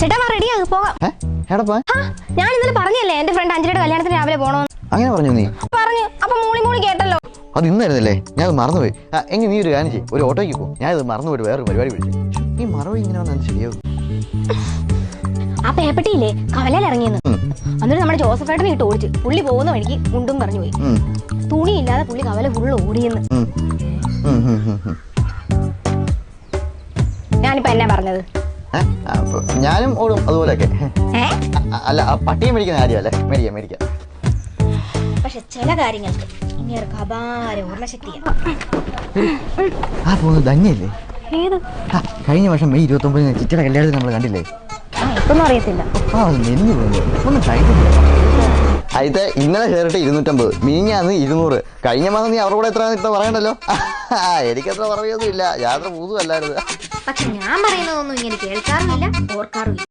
ചേട്ടാ വാ റെഡി ആകും പോകാം. ആ, ഞാൻ ഇന്നലെ പറഞ്ഞല്ലേ എന്റെ ഫ്രണ്ട് അഞ്ജലിയുടെ കല്യാണത്തിന് രാവിലെ പോണോന്ന്? അങ്ങനെ പറഞ്ഞു നീ? പറഞ്ഞു അപ്പൊ മൂളി മൂളി കേട്ടല്ലോ. അത് ഇന്നായിരുന്നല്ലേ ഞാൻ അത് മറന്നുപോയി. ആ എങ്കിൽ നീ ഒരു കാര്യം ചെയ്യും ഒരു ഓട്ടോയ്ക്ക് പോകും ഞാൻ ഇത് മറന്നുപോയിട്ട് വേറൊരു പരിപാടി വിളിച്ചു. ഈ മറവ് ഇങ്ങനെ വന്നാൽ ശരിയാവും. ആ പേപ്പട്ടിയില്ലേ കവലയിൽ ഇറങ്ങിയെന്ന്. ഉം, എന്നിട്ട് നമ്മുടെ ജോസഫേട്ടനെ ഇട്ട് ഓടിച്ച്. പുള്ളി പോകുന്ന വഴിക്ക് മുണ്ടും പറഞ്ഞു പോയി. ഉം, തുണിയില്ലാതെ പുള്ളി കവല ഫുള്ള് ഓടിയെന്ന് ഉം, ഉം, ഉം, ഉം, ഉം. ഞാനിപ്പോ എന്നാ പറഞ്ഞത്? ഞാനും ഓടും അതുപോലെയൊക്കെ. അല്ല പട്ടിയും മേടിക്കുന്ന കാര്യമല്ലേ? മേടിക്കാം മേടിക്കാം. പക്ഷെ ചില കാര്യങ്ങൾക്ക് ഇങ്ങേർക്ക് അപാര ഓർമ്മശക്തിയാണ് ആ പോകുന്നത് ധന്യല്ലേ? കഴിഞ്ഞ വർഷം മെയ് ഇരുപത്തി ഒമ്പതിന് ചിറ്റയുടെ കല്യാണത്തിൽ നമ്മൾ കണ്ടില്ലേ? ഒന്നും അറിയത്തില്ല. ആ നെഞ്ഞു ഇന്നലെ ഇരുന്നൂറ്റമ്പത് മീഞ്ഞാന്ന് ഇരുന്നൂറ്. കഴിഞ്ഞ മാസം നീ അവരുടെ കൂടെ എത്ര പറയണ്ടല്ലോ? എനിക്കത്ര പറയൊന്നുമില്ല. യാത്ര പൂതുമല്ലായിരുന്നു പക്ഷെ ഞാൻ പറയുന്നതൊന്നും ഇങ്ങനെ കേൾക്കാറുമില്ല ഓർക്കാറുമില്ല.